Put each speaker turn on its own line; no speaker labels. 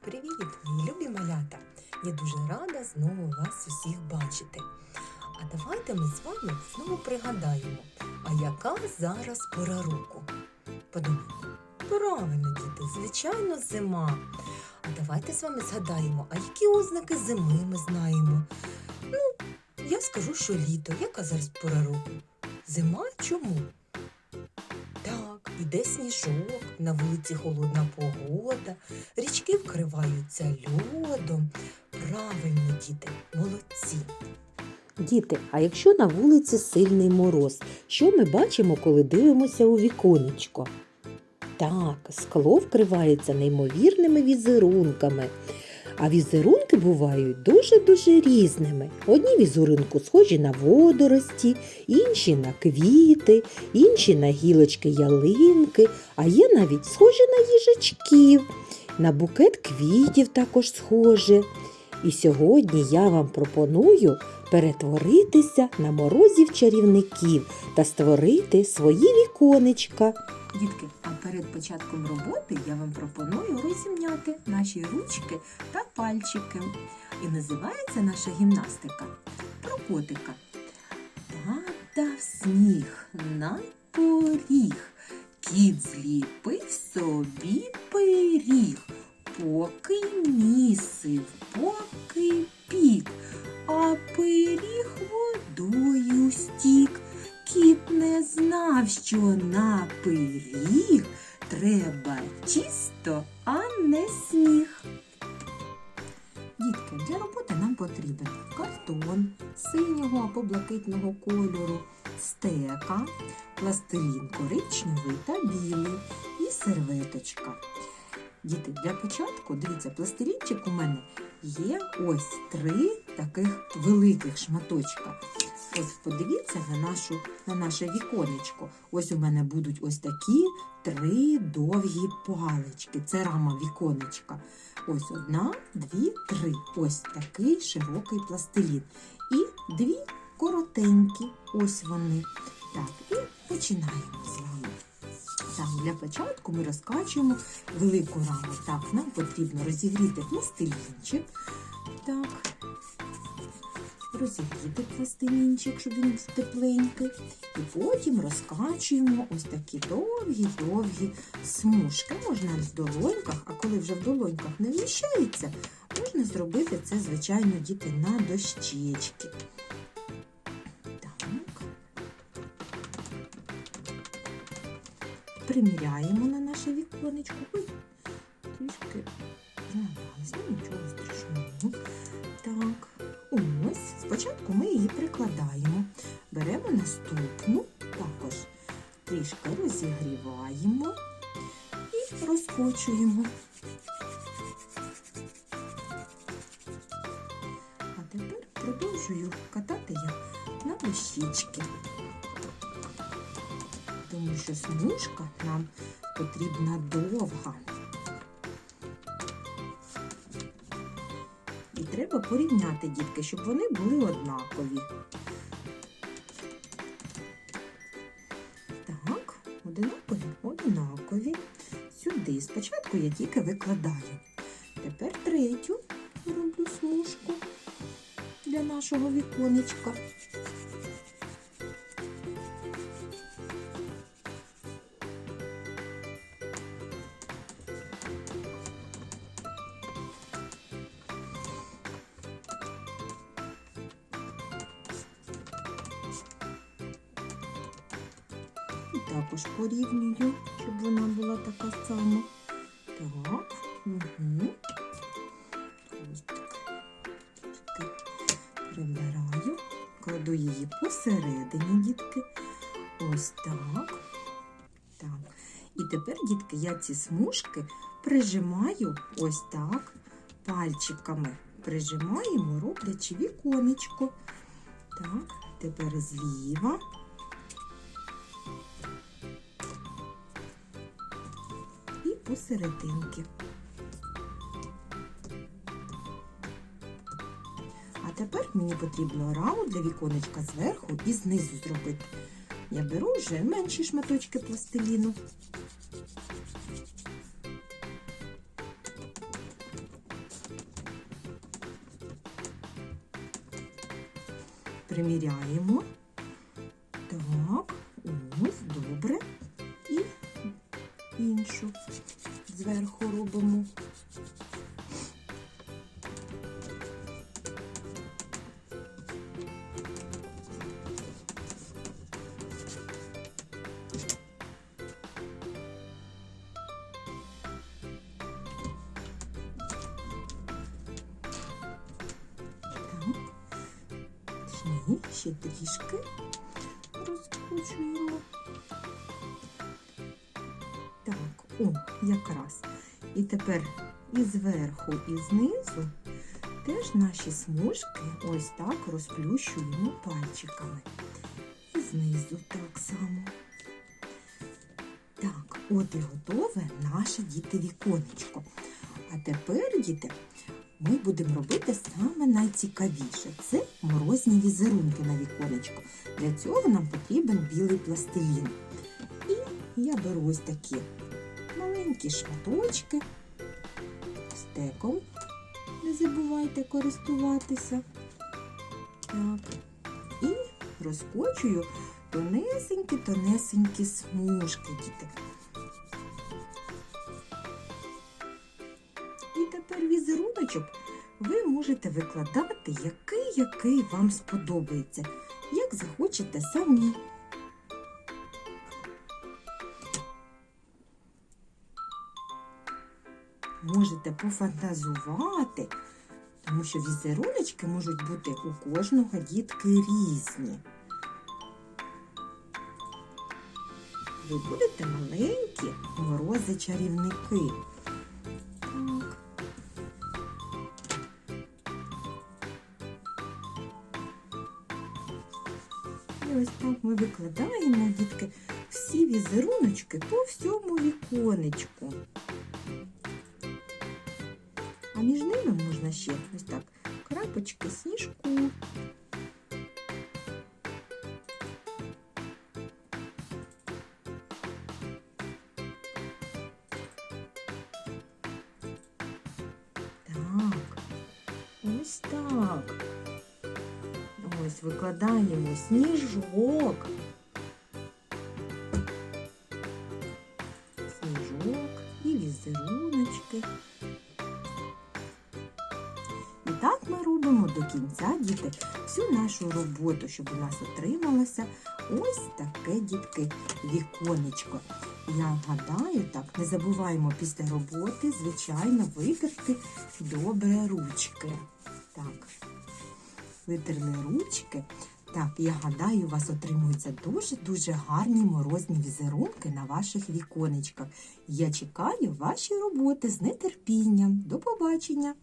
Привіт, любі малята! Я дуже рада знову вас усіх бачити. А давайте ми з вами знову пригадаємо, а яка зараз пора року? Подумайте, правильно, діти, звичайно, зима. А давайте з вами згадаємо, а які ознаки зими ми знаємо? Ну, я скажу, що літо. Яка зараз пора року? Зима чому? Іде сніжок, на вулиці холодна погода, річки вкриваються льодом. Правильно, діти, молодці.
Діти, а якщо на вулиці сильний мороз, що ми бачимо, коли дивимося у віконечко? Так, скло вкривається неймовірними візерунками. А візерунки бувають дуже-дуже різними. Одні візерунку схожі на водорості, інші на квіти, інші на гілочки ялинки, а є навіть схожі на їжачків. На букет квітів також схоже. І сьогодні я вам пропоную перетворитися на морозів чарівників та створити свої віконечка.
Дітки, а перед початком роботи я вам пропоную розімняти наші ручки та пальчики. І називається наша гімнастика про котика. Падав сніг на поріг. Кіт зліпив собі пиріг, а не сніг. Дітки, для роботи нам потрібен картон синього або блакитного кольору, стека, пластилін коричневий та білий і серветочка. Діти, для початку, дивіться, пластилінчик у мене є ось три таких великих шматочка. Ось подивіться на, нашу, на наше віконечко. Ось у мене будуть ось такі три довгі палички. Це рама віконечка. Ось одна, дві, три. Ось такий широкий пластилін. І дві коротенькі. Ось вони. Так, і починаємо з вами. Так, для початку ми розкачуємо велику раму. Так, нам потрібно розігріти пластилінчик. Так, розігріти пластилінчик, щоб він тепленький. І потім розкачуємо ось такі довгі-довгі смужки. Можна в долоньках, а коли вже в долоньках не вміщається, можна зробити це, звичайно, діти на дощечки. Так. Приміряємо на наше віконечко. Спочатку ми її прикладаємо. Беремо наступну, також трішки розігріваємо і розкочуємо. А тепер продовжую катати я на дощечки. Тому що смужка нам потрібна довга. Треба порівняти дітки, щоб вони були однакові. Так, одинакові, однакові. Сюди спочатку я тільки викладаю. Тепер третю роблю смужку для нашого віконечка. Також порівнюю, щоб вона була така сама. Так. Угу. Ось так. Прибираю. Кладу її посередині, дітки. Ось так. Так. І тепер, дітки, я ці смужки прижимаю ось так пальчиками. Прижимаємо, роблячи віконечко. Так, тепер зліва. серединки. А тепер мені потрібно раму для віконечка зверху і знизу зробити. Я беру вже менші шматочки пластиліну. Приміряємо. Так, ось, добре і іншу зверху робимо. Ще трішки розкручуємо. О, якраз. І тепер і зверху, і знизу теж наші смужки ось так розплющуємо пальчиками. І знизу так само. Так, от і готове наше діти віконечко. А тепер, діти, ми будемо робити саме найцікавіше. Це морозні візерунки на віконечко. Для цього нам потрібен білий пластилін. І я беру ось такі маленькі шматочки стеком. Не забувайте користуватися. Так. І розкочую тонесенькі-тонесенькі смужки, діти. І тепер візеруночок ви можете викладати який, який вам сподобається, як захочете самі. Можете пофантазувати, тому що візеруночки можуть бути у кожного дітки різні. Ви будете маленькі морози-чарівники. І ось так ми викладаємо, дітки, всі візеруночки по всьому віконечку. А між ними можна ще ось так крапочки сніжку. Так, ось так. Ось викладаємо сніжок. Сніжок І так ми робимо до кінця, діти, всю нашу роботу, щоб у нас отрималося ось таке, дітки, віконечко. Я гадаю, так, не забуваємо після роботи, звичайно, витерти добре ручки. Так, витерли ручки. Так, я гадаю, у вас отримуються дуже-дуже гарні морозні візерунки на ваших віконечках. Я чекаю ваші роботи з нетерпінням. До побачення!